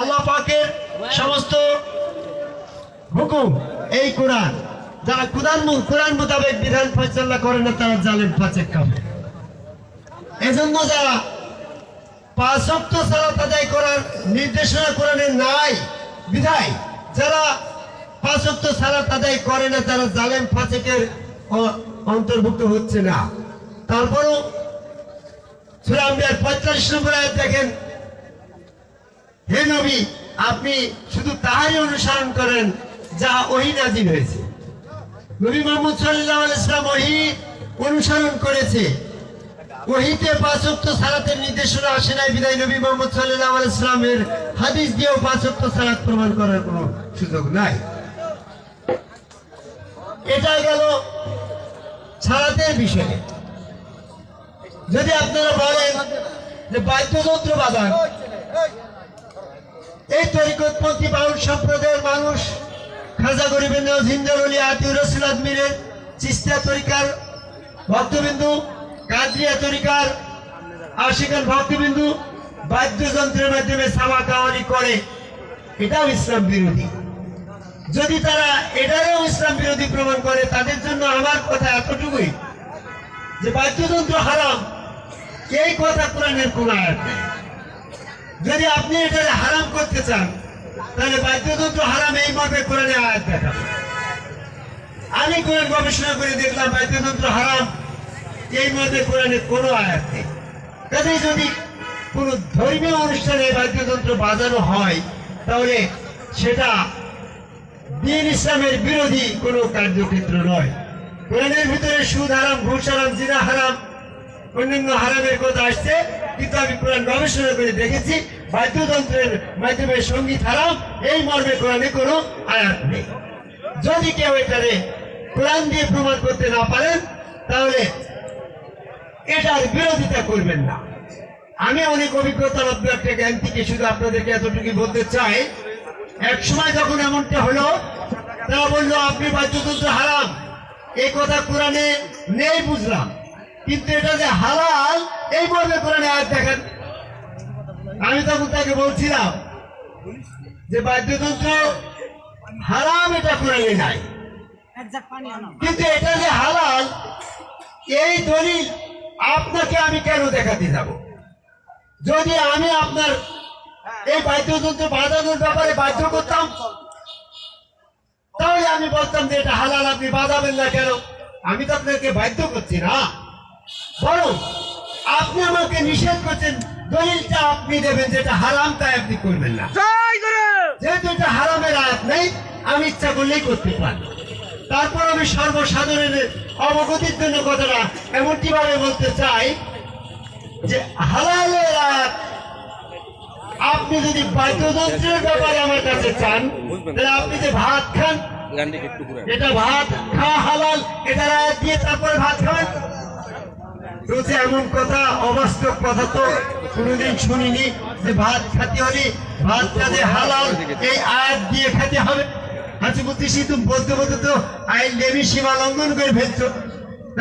আল্লাহ পাকের সমস্ত হুকুম, এই কোরআন, যারা কোরআন কোরআন মোতাবেক বিধান ফয়সাল্লা করে না, তারা জালেম ফাঁচে খাবে এজন্য যারা পাঁচ অক্ট সালাত আদায় করার নির্দেশনা কোরআনে নাই, বিধায়, যারা পাঁচ অক্ট সালাত আদায় করে না, তারা জালেম ফাঁচেকের অন্তর্ভুক্ত হচ্ছে না। তারপরও সুরা আম্বিয়ার পঁয়তাল্লিশ নম্বর আয়াত দেখেন হে নবী, আপনি শুধু তাহারই অনুসরণ করেন, যা ওহি নাজিল হয়েছে। নবী মোহাম্মদ সাল্লাহ ইসলাম ওহি অনুসরণ করেছে। ওহিতে পাঁচক্ত সালাতের নির্দেশনা আসে নাই, বিদায় নবী মোহাম্মদ সাল্লাহ ইসলামের হাদিস দিয়েও পাঁচক্ত সালাত প্রমাণ করার কোনো সুযোগ নাই। এটা গেল সালাতের বিষয়ে। যদি আপনারা বলেন যে বাদ্যযন্ত্র বাজান এই তরিকতপন্থী বাউল সম্প্রদায়ের মানুষ, খাজা গরিবেন্দ্র জিন্দার অলি আতিউর রসুল আদমিরের চিস্তা তরিকার ভক্তবিন্দু, কাদরিয়া তরিকার আশিকান ভক্তবিন্দু বাদ্যযন্ত্রের মাধ্যমে সামা কাওয়ানি করে। এটাও ইসলাম বিরোধী। যদি তারা এটারও ইসলাম বিরোধী প্রমাণ করে, তাদের জন্য আমার কথা এতটুকুই যে বাদ্যযন্ত্র হারাম। এই কথা কোরআনের কোন আয়াত নেই। যদি আপনি এটা হারাম করতে চান, তাহলে বাদ্যযন্ত্র হারাম এই মর্মে কোরআনে আয়াত দেখাবো। আমি কোরআন গবেষণা করে দেখলাম বাদ্যযন্ত্র হারাম, এই মর্মে কোরআনে কোনো আয়াত নেই। কাজেই যদি কোনো ধর্মীয় অনুষ্ঠানে বাদ্যযন্ত্র বাজানো হয়, তাহলে সেটা দিন ইসলামের বিরোধী কোনো কার্যক্ষেত্র নয়। কোরআনের ভিতরে সুদ হারাম, ঘুষ হারাম, জিনা হারাম, অন্যান্য হারামের কথা আসছে। কিন্তু আমি কোরআন গবেষণা করে দেখেছি, বাদ্যযন্ত্রের মাধ্যমে সংগীত হারাম এই মর্মে কোরআনে কোনো আয়াত নেই। যদি কেউ এটারে কোরআন দিয়ে প্রমাণ করতে না পারেন, তাহলে এটার বিরোধিতা করবেন না। আমি অনেক অভিজ্ঞতা অব্দ একটা জ্ঞান থেকে শুধু আপনাদেরকে এতটুকু বলতে চাই। এক সময় যখন এমনটা হলো, তারা বলল, আপনি বাদ্যযন্ত্র হারাম। এই কথা কোরআনে নেই বুঝলাম। কিন্তু এটা যে হালাল, এই মর্মে কোরআনে আয়াত দেখেন। আমি তখন তাকে বলছিলাম যে বাদ্যযন্ত্র হারাম এটা কোরআনে নাই। কিন্তু এটা যে হালাল, এই দলিল আপনাকে আমি কেন দেখাতে যাব? যদি আমি আপনার এই বাদ্যযন্ত্র বাজানোর ব্যাপারে বাধ্য করতাম, তাহলে আমি বলতাম যে এটা হালাল, আপনি বাজাবেন না কেন? আমি তো আপনাকে বাধ্য করছি না। বরং আপনি আমাকে নিষেধ করছেন দলিলটা আপনি দেবেন যেটা হারাম তাই আপনি করবেন না। যেহেতু এটা হারামের আয়াত নেই আমি ইচ্ছা করলেই করতে পারি। তারপর আমি সর্বসাধারণের অবগতির জন্য কথাটা এমনটি ভাবে বলতে চাই যে হালালের আয়াত আপনি যদি বাদ্যযন্ত্রের ব্যাপারে আমার কাছে চান তাহলে আপনি যে ভাত খান এটা ভাত খাওয়া হালাল এটা দিয়ে তারপরে ভাত খাবেন? যে এমন কথা, অবাস্তব কথা তো কোনোদিন শুনিনি যে ভাত খেতে হলে ভাতটা যে হালাল এই আয়াত দিয়ে খেতে হবে। বলতে বলতে তো আইন দেবী সীমা লঙ্ঘন করে ফেলছো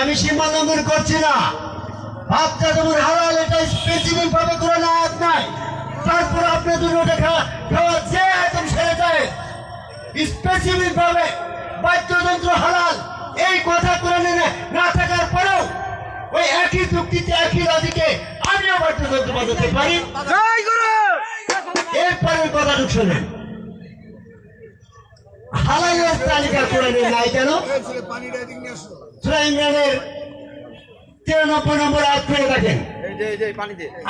আমি সীমা লঙ্ঘন করছি না। ভাতটা হালাল এটা স্পেসিফিক ভাবে কোনো আয়াত নাই। তারপর আপনি দুটোটা খাওয়া খাওয়া যে সেরে যায়। স্পেসিফিক ভাবে বাদ্যযন্ত্র হালাল, এই কথা করে না- না থাকার পরেও ওই একই যুক্তিতে একই লজিকে আমিও বাদ্যযন্ত্র বাজাতে পারি। এরপরের কথাটুক শোনেন। হালালের তালিকা কোরআনে নাই কেন? সূরা ইমরানের তিরানব্বই নম্বর আয়াত করে দেখেন।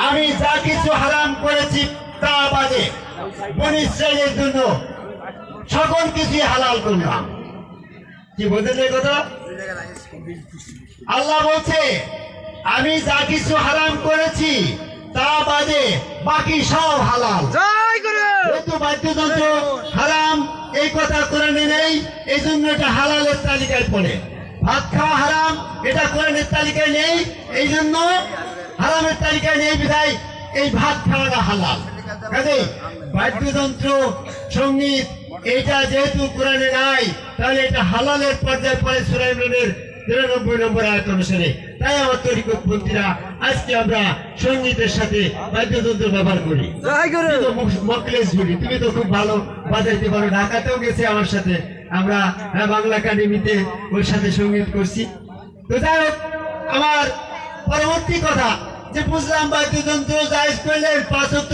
আমি যা কিছু হারাম করেছি তা বাদে ইসরায়েলের জন্য সকল কিছু হালাল করলাম। কি বলতেন এই কথা? আল্লাহ বলছে আমি যা কিছু হারাম করেছি তা বাদে বাকি সব হালাল। যেহেতু বাদ্যযন্ত্র হারাম এই কথা কোরআনে নেই এই জন্য এটা হালালের তালিকায় পড়ে। ভাত খাওয়া হারাম এটা কোরআনের তালিকায় নেই এই জন্য হারামের তালিকায় নেই বিধায় এই ভাত খাওয়াটা হালাল। কাজে বাদ্যযন্ত্র সংগীত এটা যেহেতু কোরআনে নাই তাহলে এটা হালালের পর্যায়ে পড়ে সুরাই ইমরানের তিরানব্বই নম্বর আয়ত অনুসারে তাই আমার তরিকতপন্থীরা আজকে আমরা সঙ্গীতের সাথে বাদ্যযন্ত্র ব্যবহার করি। তুমি তো মকলেশ গুলি তুমি তো খুব ভালো বাজাইতে পারো ঢাকাতেও গেছে আমার সাথে। আমরা হ্যাঁ, বাংলা একাডেমিতে ওর সাথে সংগীত করছি। তো যাই হোক আমার পরবর্তী কথা যে বুঝলাম বাদ্যযন্ত্র জায়েজ করলেন পাঁচ অক্ট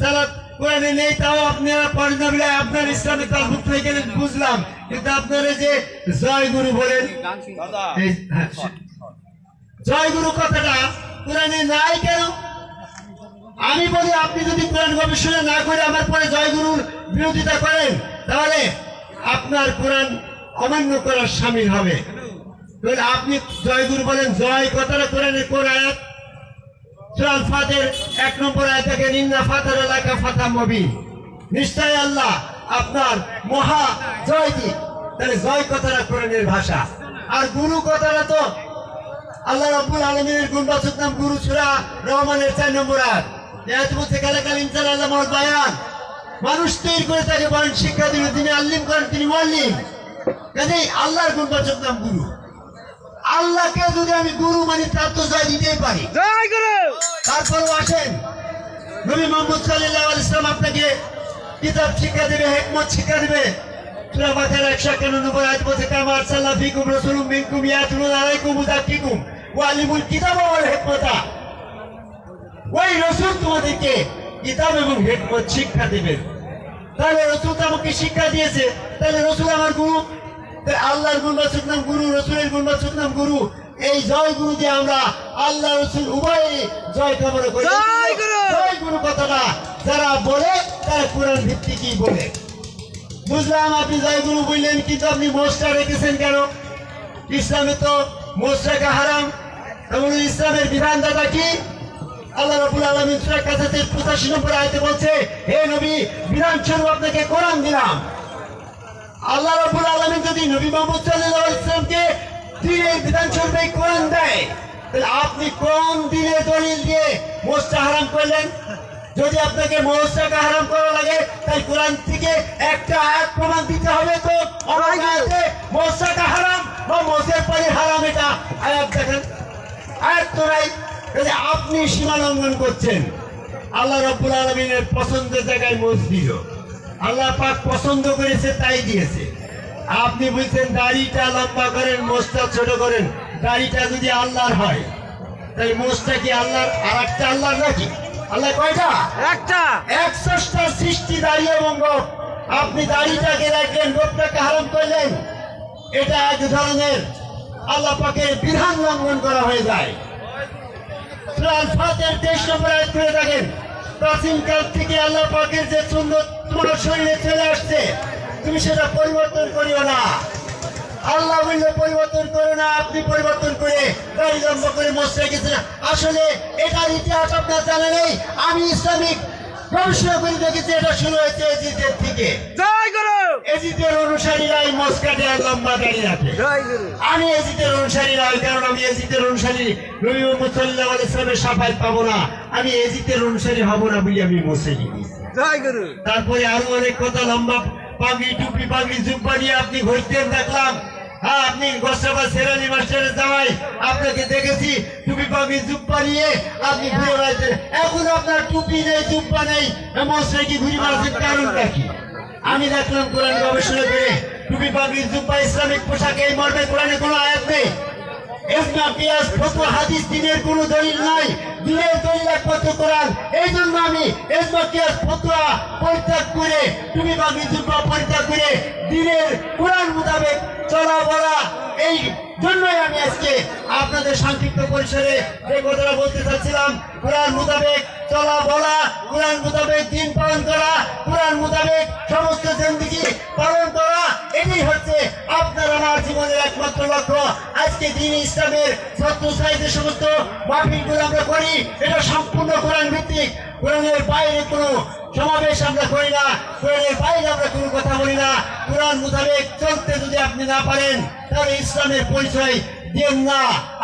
সালাত কোরআনে নেই তাও আপনারা পড়েন আপনার তালভুক্ত হয়ে গেলেন বুঝলাম। কিন্তু আপনারা যে জয় গুরু বলেন হ্যাঁ, জয় গুরু কথাটা কোরআনে নাই কেন? আমি বলি আপনি যদি কোরআন গবেষণা না করে আমার পরে জয়গুরুর বিরোধিতা করেন তাহলে আপনার কোরআন অমান্য করার সামিল হবে। আপনি জয়গুরু বলেন জয় কথাটা কোরআনের কোন আয়াত? সুরাল ফাতের এক নম্বর আয়াত থেকে নিন্না ফাতার এলাকা ফাতা মবি নিশ্চয় আল্লাহ আপনার মহা জয় কি তাহলে জয় কথাটা কোরআনের ভাষা। আর গুরু কথাটা তো আল্লাহ রাব্বুল আলামিনের গুণবাচক নাম গুরু সূরা রহমানের 4 নম্বর আল্লাহ বায়ান। মানুষ তৈরি করে তাকে বলেন শিক্ষা দিলে তিনি আল্লিম করেন তিনি কাজেই আল্লাহর গুণবাচক নাম গুরু। আল্লাহকে যদি আমি গুরু মানি তার তো জয় দিতেই পারি। তারপরও আসেন। নবী মোহাম্মদ সাল্লাল্লাহু আলাইহি সাল্লাম আপনাকে কিতাব শিক্ষা দেবে হেকমত শিক্ষা দেবে। সূরা বাকারা 191 নম্বর আয়াত বলছে কামা আরসালনা ফিকুম রাসূলুম মিনকুম ইয়াতলু আলাইকুম মুযাক্কিকুম। ওয়া আলিমুল কিতাবা ওয়াল হিকমাতা। ওই রাসূল তোমাদেরকে কিতাব এবং হিকমত শিক্ষা দেবেন তাহলে রসুল তো আমাকে শিক্ষা দিয়েছে। তাহলে রসুল আমার গুরু। আল্লাহর গুণবাচক নাম গুরু রসুলের গুণবাচক নাম গুরু। এই জয় গুরু দিয়ে আমরা আল্লাহ রসুল উভয় জয় কামনা করি! জয় গুরু কথাটা। যারা বলে, তারা কোরআন ভিত্তিকই বলে? বুঝলাম আপনি জয় গুরু বললেন, কিন্তু আপনি মোস্টা রেখেছেন কেন? ইসলামে তো মোস্টাকে হারাম। এবং ইসলামের বিধানদাতা কি? আল্লাহ রাব্বুল আলামিন সূরা কাসাসের 85 নম্বর আয়াতে বলছে, হে নবী, বিধান স্বরূপ আপনাকে কোরআন দিলাম। আল্লাহ রাব্বুল আলামিন যদি নবী মুহাম্মদ সাল্লাল্লাহু আলাইহি দিনের বিধান এই কোরআন দেয়, তাহলে আপনি কোন দিনে দলিল দিয়ে মোস্তা হারাম করলেন? যদি আপনাকে মোস্তাকে হারাম করা লাগে তাই কোরআন থেকে একটা আয়াত প্রমাণ দিতে হবে তো। অনেক আয়াতে হারাম বা মোসের পরে হারাম এটা আয়াত দেখেন। আয়াত তো নাই আপনি সীমা লঙ্ঘন করছেন। আল্লাহ রব্বুল আলমিনের পছন্দের জায়গায় মোজ দিল। আল্লাহ পাক পছন্দ করেছে তাই দিয়েছে। আপনি বলছেন দাড়িটা লম্বা করেন মোজটা ছোট করেন। দাড়িটা যদি আল্লাহর হয় তাই মোজটা কি আল্লাহর? আর একটা আল্লাহর নাকি? আল্লাহ কয়টা? একটা। একশোটা সৃষ্টি দাঁড়িয়ে গোপ আপনি দাড়িটাকে রাখলেন গোপটাকে হারাম করলেন। এটা এক ধরনের আল্লাহ পাকের বিধান লঙ্ঘন করা হয়ে যায়। ফাতের দেশ নম্বর আয়াত করে দেখেন প্রাচীন থেকে আল্লাহ পাকের যে সুন্দর তোমার শরীরে চলে আসছে তুমি সেটা পরিবর্তন করিও না। আল্লাহ বললে পরিবর্তন করে না আপনি পরিবর্তন করে গাড়ি লম্বা করে মশলা গেছেন। আসলে এটার ইতিহাস আপনার জানা নেই। আমি ইসলামিক গবেষণা করে দেখেছি এটা শুরু হয়েছে এজিদের থেকে। জয় গুরু! এজিদের অনুসারীরা এই মস্কাটে লম্বা দাড়ি রাখে গুরু। আমি এজিদের অনুসারী নয় কারণ আমি এজিদের অনুসারী। নবী মোহাম্মদ সাল্লাল্লাহু আলাইহি ইসলামের সাফাই পাবো না। আমি এজিদের অনুসারী হব না বলে আমি গুরু। তারপরে আরও অনেক কথা লম্বা পাগড়ি টুপি পাগড়ি জুব্বা নিয়ে আপনি ঘুরতেন দেখলাম হ্যাঁ আপনি গোসাবা সেরালি মাস্টারের জামাই। আপনাকে দেখেছি, টুপি জুব্বা নিয়ে। আপনি আপনার টুপি নেই, জুব্বা নেই। মশাই কি ঘুরে বেড়াচ্ছেন কারণটা আমি দেখলাম কোরআন গবেষণা করে টুপি পাগড়ি জুব্বা, ইসলামিক পোশাকে, এই মর্মে কোরআনে কোনো আয়াত নেই। ইসলাম, কিয়াস, ফতোয়া, হাদিস, দিনের কোনো দলিল নাই। দিনের দলিল একমাত্র এই জন্য আমি ইসলাম, কিয়াস, ফতোয়া পরিত্যাগ করে তুমি বা মিজুবা পরিত্যাগ করে দিনের কোরআন মোতাবেক চলা বলা, এই জন্যই আমি আজকে আপনাদের সংক্ষিপ্ত পরিসরে যে কথাটা বলতে চাচ্ছিলাম, কোরআন মোতাবেক চলা বলা, কোরআন মোতাবেক দিন পালন করা, কোরআন মোতাবেক সমস্ত জিন্দিগি পালন করা, এটাই হচ্ছে আপনার আমার জীবনের একমাত্র লক্ষ্য। আজকে দিন ইসলামের ছাত্র সাহিত্যের সমস্ত মাহফিলগুলো আমরা করি, এটা সম্পূর্ণ কোরআন ভিত্তিক। কোরআনের বাইরে কোনো সমাবেশ আমরা করি না, কোরআনের বাইরে আমরা কোনো কথা বলি না। কোরআন মোতাবেক চলতে যদি আপনি না পারেন, তাহলে ইসলামের পরিচয় দেন না।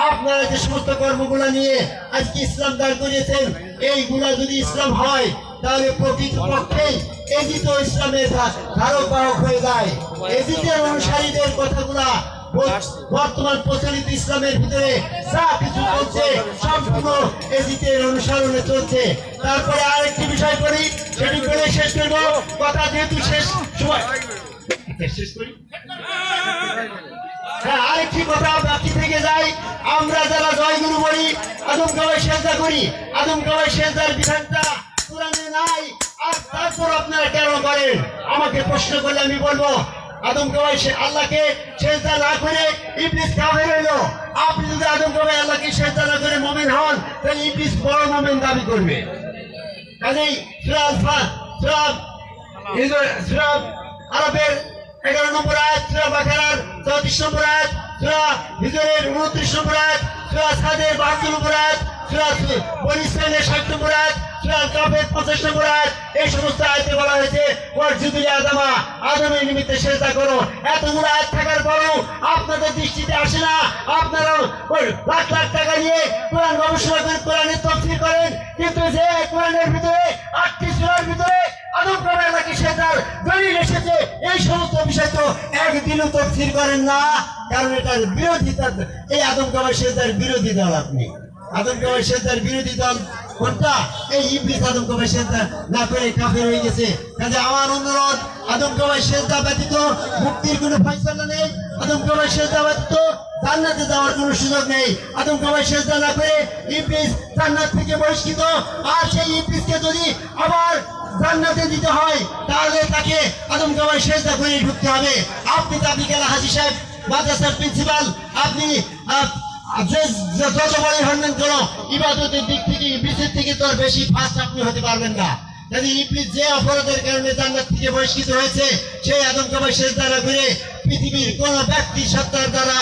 আপনারা যে সমস্ত কর্মগুলো নিয়ে আজকে ইসলাম দাঁড় করিয়েছেন, এইগুলা যদি ইসলাম হয়, তাহলে প্রকৃত পক্ষেই এজিত ইসলামের ধারক বাহক হয়ে যায়। এজিতের অনুসারীদের কথাগুলা বর্তমান প্রচলিত ইসলামের ভিতরে যা কিছু চলছে সম্পূর্ণ এজিতের অনুসরণে চলছে। তারপরে আরেকটি বিষয় করি সেটি বলে শেষ করব। কথা যেহেতু শেষ সময়। করি? হ্যাঁ, আরেকটি কথা বাকি থেকে যাই। আমরা যারা জয়গুরু বলি আদম কাবাই সেজদা করি। আদম কাবাই সেজদার বিধানটা কোরআনে নাই। আর তারপর আপনারা কেন করেন? আমাকে প্রশ্ন করলে আমি বলব আদম কাবাই সে আল্লাহকে করে ইবলিস কাফের আদম কাবাই আল্লাহকে সেজদা না হন, তাহলে বড় মোমেন দাবি করবে। সুরাজ সুরাজ সুরাজ আরবের এগারো নম্বর আয়াত, সুরা বাকারার চৌত্রিশ নম্বর আয়াত, সুরা হিজরের উনত্রিশ সাদের বাহাত্তর নম্বর আয়াত, সুরা বনিস্তানের ষাট নম্বর আয়াত সুরা কাফের পঞ্চাশ নম্বর আয়াত এই সমস্ত আয়াতে বলা হয়েছে ওয়ার জুদুলি আদামা আদমের না। আদম কারণ এটার বিরোধিতা এই আদম কাবার সেটার বিরোধী দল আপনি। আদম কাবার সেটার বিরোধী দল কোনটা? এই ইবলিস আদম কাবার সেটা না করে কাফের হয়ে গেছে। কাজে আমার অনুরোধ আদম কাবার সেটা ব্যতীত মুক্তির কোনো ফয়সালা নেই। আদম কাবার সেটা ব্যতীত জান্নাতে যাওয়ার কোনো সুযোগ নেই। আদম কাবাই সেজদা না করে ইবলিস জান্নাত থেকে বহিষ্কৃত। আর সেই ইবলিসকে যদি আবার জান্নাতে দিতে হয়, তাহলে তাকে আদম কাবাই সেজদা করে ঢুকতে হবে। আপনি তাবি গেলা হাজি সাহেব, মাদ্রাসার প্রিন্সিপাল, আপনি যে যে যত বড়ই হন কেন? ইবাদতের দিক থেকে ইবলিসের থেকে তো বেশি ফাস্ট আপনি হতে পারবেন না। যদি ইবলিস যে অপরাধের কারণে জান্নাত থেকে বহিষ্কৃত হয়েছে সেই আদম কাবাই সেজদা না পৃথিবীর কোন ব্যক্তি সত্তার দ্বারা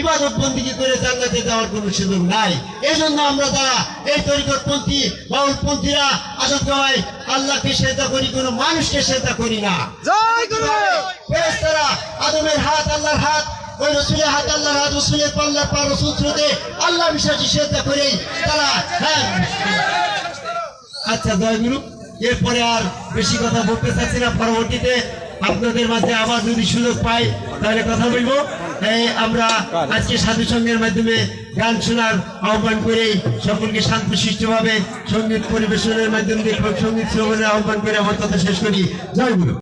ইবাদত বন্দিকে করে জান্নাতে যাওয়ার কোনো সুযোগ নাই। এই জন্য আমরা যারা এই তরিকতপন্থী বাউলপন্থীরা আদম কাবাই আল্লাহকে সেজদা করি কোনো মানুষকে সেজদা করি না। ফেরেশতারা আদমের হাত আল্লাহর হাত ওই রসুলের হাত আল্লাহর হাত রসুলের পাল্লার পা রসুল স্রোতে আল্লাহ বিশ্বাসী শ্রদ্ধা করেই তারা হ্যাঁ। আচ্ছা জয়গুরু এরপরে আর বেশি কথা বলতে চাচ্ছি না। পরবর্তীতে আপনাদের মাঝে আবার যদি সুযোগ পাই, তাহলে কথা বলব। আমরা আজকে সাধু সঙ্গের মাধ্যমে গান শোনার আহ্বান করে সকলকে শান্তশিষ্টভাবে সংগীত পরিবেশনের মাধ্যমে সংগীত শ্রবণের আহ্বান করে আমার কথা শেষ করি। জয় গুরু।